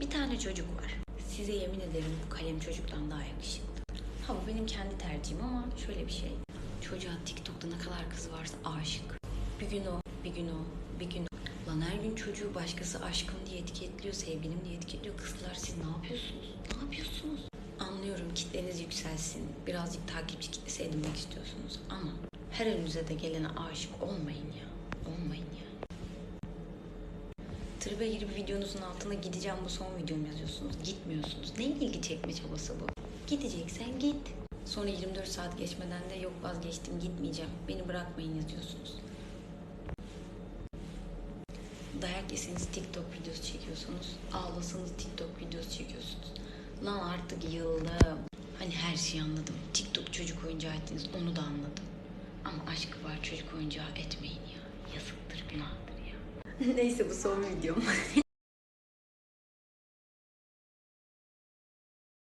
Bir tane çocuk var. Size yemin ederim bu kalem çocuktan daha yakışıklı. Ha bu benim kendi tercihim ama şöyle bir şey. Çocuğa TikTok'ta ne kadar kız varsa aşık. Bir gün o, bir gün o, bir gün o. Lan her gün çocuğu başkası aşkım diye etiketliyor, sevgilim diye etiketliyor. Kızlar siz ne yapıyorsunuz? Ne yapıyorsunuz? Anlıyorum kitleniz yükselsin. Birazcık takipçi kitlesi edinmek istiyorsunuz. Ama her önünüze de gelene aşık olmayın ya. Olmayın ya. Tribe girip videonuzun altına gideceğim bu son videom yazıyorsunuz. Gitmiyorsunuz. Ne ilgi çekme çabası bu? Gideceksen git. Sonra 24 saat geçmeden de yok vazgeçtim gitmeyeceğim. Beni bırakmayın yazıyorsunuz. Dayak yeseniz TikTok videosu çekiyorsunuz. Ağlasanız TikTok videosu çekiyorsunuz. Lan artık yıldım. Hani her şeyi anladım. TikTok çocuk oyuncağı ettiniz onu da anladım. Ama aşkı var çocuk oyuncağı etmeyin ya. Neyse bu son videom.